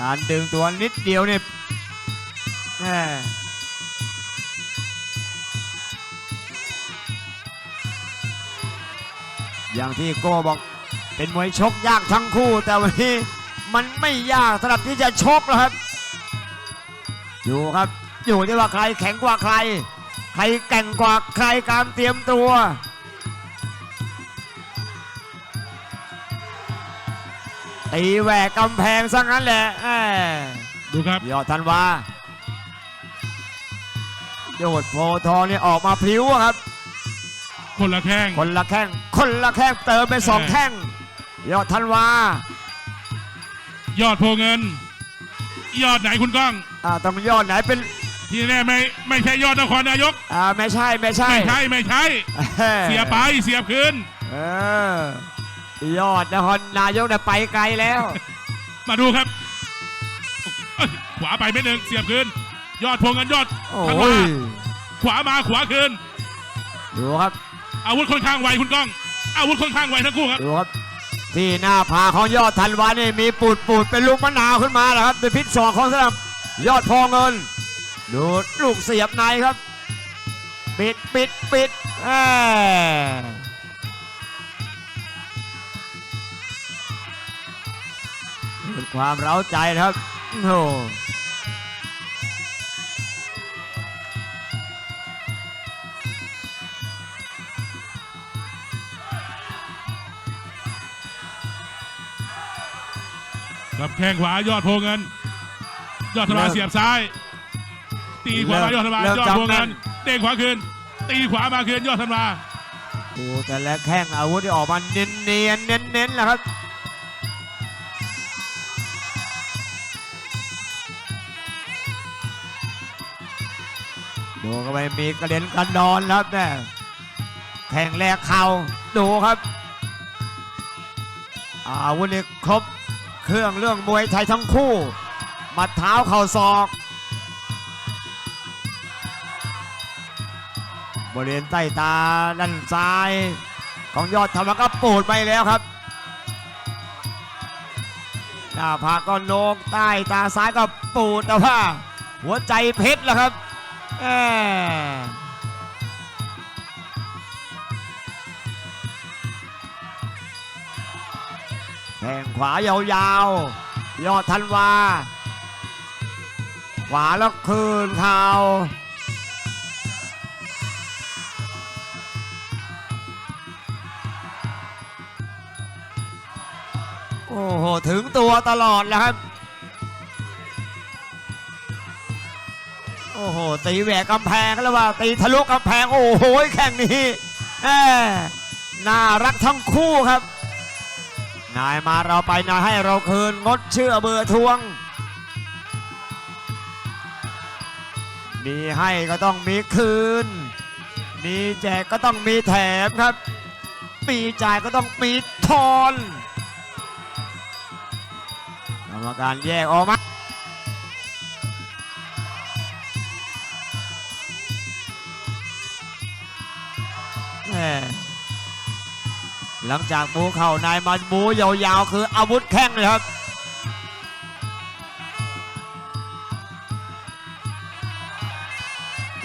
การดึงตัวนิดเดียวเนี่ยแม่อย่างที่โก้บอกเป็นมวยชกยากทั้งคู่ แต่วันนี้มันไม่ยากสำหรับที่จะชกแล้วครับ อยู่ครับอยู่ที่ว่าใครแข็งกว่าใคร ใครแก่งกว่าใครการเตรียมตัว ตีแหวกกำแพงซะงั้นแหละแหม่ดูครับ ยอดธันวาโยดโพธิ์ทองนี่ออกมาพลิ้วอะครับ คนละแข้ง คนละแข้ง คนละแข้งเติมไปสองเออแข้ง ยอดธันวายอดโพเงิน ยอดไหนคุณก้อง อ่าต้องยอดไหนเป็นที่แน่ไม่ไม่ใช่ยอดนครนายก อ่าไม่ใช่ไม่ใช่ไม่ใช่ไม่ใช่เอ้ยเสียไปเสียบคืน เออ ยอดนครนายกเนี่ยไปไกลแล้ว มาดูครับเอ้ยขวาไปไม่หนึ่งเสียบคืน ยอดโพเงินยอดโอ้ธันวายขวามาขวาคืน ดูครับ อาวุธค่อนข้างไวคุณก้อง อาวุธค่อนข้างไวทั้งคู่ครับ ดูครับ ที่หน้าผากของยอดธันวานี่มีปูดปูดเป็นลูกมะนาวขึ้นมาแล้วครับเป็นพิษสองของสนามยอดพอเงิน ดูลูกเสียบในครับ ปิดปิดปิดแหม่ เป็นความเร้าใจนะครับโอ้โหครับแข้งขวายอดโพเงิน ยอดธรรมาเสียบซ้าย ตีขวามายอดธรรมายอดโพเงินเด้งขวาคืน ตีขวามาคืนยอดธรรมาดูแต่ละแข้งอาวุธที่ออกมาเน้นเนียนเน้นเน้นๆแหละครับ ดูเข้าไปมีกระเด็นกระดอนแล้วเนี่ยแข่งแรกเข่าดูครับอาวุธนี่ครบเครื่องเรื่องมวยไทยทั้งคู่หมัดเท้าเข่าศอก บริเวณใต้ตาด้านซ้ายของยอดธรรมก็ปูดไปแล้วครับหน้าผากก็โนกใต้ตาซ้ายก็ปูดแต่ว่าหัวใจเพชรแล้วครับ แข้งขวายาวๆ ยอดธันวา ขวาแล้วคืนเข่าโอ้โห ถึงตัวตลอดแล้วครับ หตีแหวกกำแพงแล้วว่าตีทะลุกำแพงโอ้โหแข่งนี้น่ารักทั้งคู่ครับ นายมาเราไปนายให้เราคืนงดเชื่อเบื่อทวง มีให้ก็ต้องมีคืน มีแจกก็ต้องมีแถมครับ มีจ่ายก็ต้องมีทอนกรรมการแยกออกมา หลังจากบูเข่านายมันบูยาวๆ คืออาวุธแข้งเลยครับ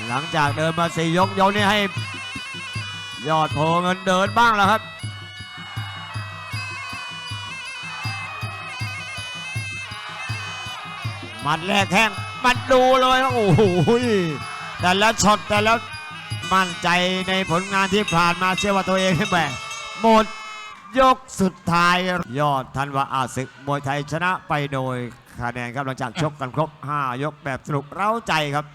หลังจากเดินมาสี่ยกยกนี้ให้ ยอดโพเงินเดินบ้างแล้วครับ มัดแรกแข้งมันดูเลยโอ้โหแต่ละช็อตแต่ละ มั่นใจในผลงานที่ผ่านมาเชื่อว่าตัวเองแหมหมดยกสุดท้าย ยอดทันวาอาศึกมวยไทยชนะไปโดยคะแนนครับหลังจากชกกันครบ 5 ยกแบบสนุกเร้าใจครับ